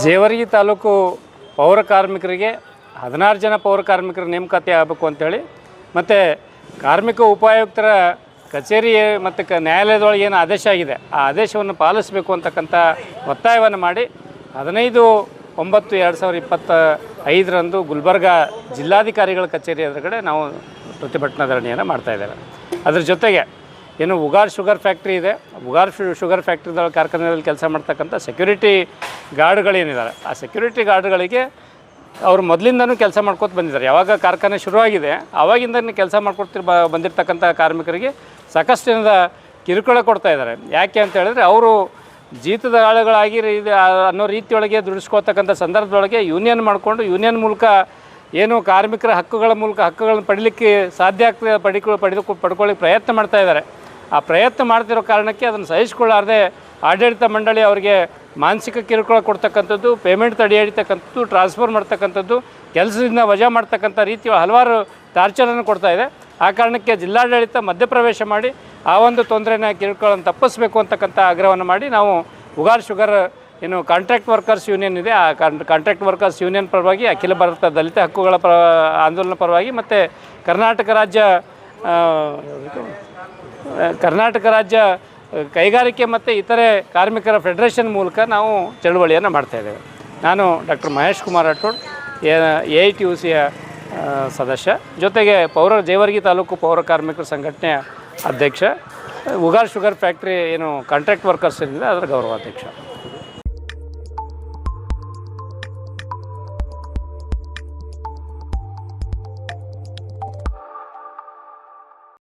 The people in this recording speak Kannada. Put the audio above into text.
ಜೇವರ್ಗಿ ತಾಲೂಕು ಪೌರ ಕಾರ್ಮಿಕರಿಗೆ, ಹದಿನಾರು ಜನ ಪೌರ ಕಾರ್ಮಿಕರ ನೇಮಕಾತಿ ಆಗಬೇಕು ಅಂತೇಳಿ. ಮತ್ತು ಕಾರ್ಮಿಕ ಉಪಾಯುಕ್ತರ ಕಚೇರಿ ಮತ್ತು ಕ ನ್ಯಾಯಾಲಯದೊಳಗೆ ಏನು ಆದೇಶ ಆಗಿದೆ, ಆ ಆದೇಶವನ್ನು ಪಾಲಿಸಬೇಕು ಅಂತಕ್ಕಂಥ ಒತ್ತಾಯವನ್ನು ಮಾಡಿ, ಹದಿನೈದು ಒಂಬತ್ತು ಎರಡು ಸಾವಿರದ ಇಪ್ಪತ್ತ ಐದರಂದು ಗುಲ್ಬರ್ಗ ಜಿಲ್ಲಾಧಿಕಾರಿಗಳ ಕಚೇರಿ ಎದುರುಗಡೆ ನಾವು ಪ್ರತಿಭಟನಾ ಧರಣಿಯನ್ನು ಮಾಡ್ತಾಯಿದ್ದೇವೆ ಅದ್ರ ಜೊತೆಗೆ ಏನು ಉಗಾರ್ ಶುಗರ್ ಫ್ಯಾಕ್ಟ್ರಿ ಇದೆ. ಉಗಾರ್ ಶುಗರ್ ಫ್ಯಾಕ್ಟ್ರಿದ ಕಾರ್ಖಾನೆಯಲ್ಲಿ ಕೆಲಸ ಮಾಡ್ತಕ್ಕಂಥ ಸೆಕ್ಯೂರಿಟಿ ಗಾರ್ಡ್ಗಳೇನಿದ್ದಾರೆ ಆ ಸೆಕ್ಯೂರಿಟಿ ಗಾರ್ಡ್ಗಳಿಗೆ ಅವರು ಮೊದಲಿಂದನೂ ಕೆಲಸ ಮಾಡ್ಕೊತ ಬಂದಿದ್ದಾರೆ. ಯಾವಾಗ ಕಾರ್ಖಾನೆ ಶುರುವಾಗಿದೆ ಆವಾಗಿಂದನೇ ಕೆಲಸ ಮಾಡ್ಕೊಡ್ತಿರ್ ಬಂದಿರತಕ್ಕಂಥ ಕಾರ್ಮಿಕರಿಗೆ ಸಾಕಷ್ಟು ಜನದ ಕಿರುಕುಳ ಕೊಡ್ತಾ ಇದ್ದಾರೆ. ಯಾಕೆ ಅಂತ ಹೇಳಿದ್ರೆ ಅವರು ಜೀತದ ಆಳುಗಳಾಗಿ ಇದು ಅನ್ನೋ ರೀತಿಯೊಳಗೆ ದುಡಿಸ್ಕೋತಕ್ಕಂಥ ಸಂದರ್ಭದೊಳಗೆ ಯೂನಿಯನ್ ಮಾಡಿಕೊಂಡು ಯೂನಿಯನ್ ಮೂಲಕ ಏನು ಕಾರ್ಮಿಕರ ಹಕ್ಕುಗಳ ಮೂಲಕ ಹಕ್ಕುಗಳನ್ನು ಪಡೀಲಿಕ್ಕೆ ಸಾಧ್ಯ ಆಗ್ತದೆ, ಪಡಿಕೊ, ಪಡೆದು ಪಡ್ಕೊಳ್ಳಿಕ್ಕೆ ಪ್ರಯತ್ನ ಮಾಡ್ತಾ ಇದ್ದಾರೆ. ಆ ಪ್ರಯತ್ನ ಮಾಡ್ತಿರೋ ಕಾರಣಕ್ಕೆ ಅದನ್ನು ಸಹಿಸಿಕೊಳ್ಳಾರ್ದೆ ಆಡಳಿತ ಮಂಡಳಿ ಅವರಿಗೆ ಮಾನಸಿಕ ಕಿರುಕುಳ ಕೊಡ್ತಕ್ಕಂಥದ್ದು ಪೇಮೆಂಟ್ ತಡೆ ಹಿಡಿತಕ್ಕಂಥದ್ದು ಟ್ರಾನ್ಸ್ಫರ್ ಮಾಡ್ತಕ್ಕಂಥದ್ದು, ಕೆಲಸದಿಂದ ವಜಾ ಮಾಡ್ತಕ್ಕಂಥ ರೀತಿಯ ಹಲವಾರು ಟಾರ್ಚರನ್ನು ಕೊಡ್ತಾ ಇದೆ. ಆ ಕಾರಣಕ್ಕೆ ಜಿಲ್ಲಾಡಳಿತ ಮಧ್ಯಪ್ರವೇಶ ಮಾಡಿ ಆ ಒಂದು ತೊಂದರೆನ ಕಿರುಕುಳನ್ನು ತಪ್ಪಿಸಬೇಕು ಅಂತಕ್ಕಂಥ ಆಗ್ರಹವನ್ನು ಮಾಡಿ ನಾವು ಉಗಾರ್ ಶುಗರ್ ಏನು ಕಾಂಟ್ರಾಕ್ಟ್ ವರ್ಕರ್ಸ್ ಯೂನಿಯನ್ ಇದೆ. ಆ ಕಾಂಟ್ರಾಕ್ಟ್ ವರ್ಕರ್ಸ್ ಯೂನಿಯನ್ ಪರವಾಗಿ ಅಖಿಲ ಭಾರತ ದಲಿತ ಹಕ್ಕುಗಳ ಪರ, ಆಂದೋಲನ ಪರವಾಗಿ ಮತ್ತು ಕರ್ನಾಟಕ ರಾಜ್ಯ ಕರ್ನಾಟಕ ರಾಜ್ಯ ಕೈಗಾರಿಕೆ ಮತ್ತು ಇತರೆ ಕಾರ್ಮಿಕರ ಫೆಡರೇಷನ್ ಮೂಲಕ ನಾವು ಚಳುವಳಿಯನ್ನು ಮಾಡ್ತಾಯಿದ್ದೇವೆ ನಾನು doctor Mahesh Kumar Rathod, A I T U ಸಿಯ ಸದಸ್ಯ. ಜೊತೆಗೆ ಪೌರ, ಜೇವರ್ಗಿ ತಾಲೂಕು ಪೌರ ಕಾರ್ಮಿಕರ ಸಂಘಟನೆಯ ಅಧ್ಯಕ್ಷ. ಉಗಾರ್ ಶುಗರ್ ಫ್ಯಾಕ್ಟ್ರಿ ಏನು ಕಾಂಟ್ರಾಕ್ಟ್ ವರ್ಕರ್ಸ್ ಏನಿದೆ ಅದರ ಗೌರವಾಧ್ಯಕ್ಷ.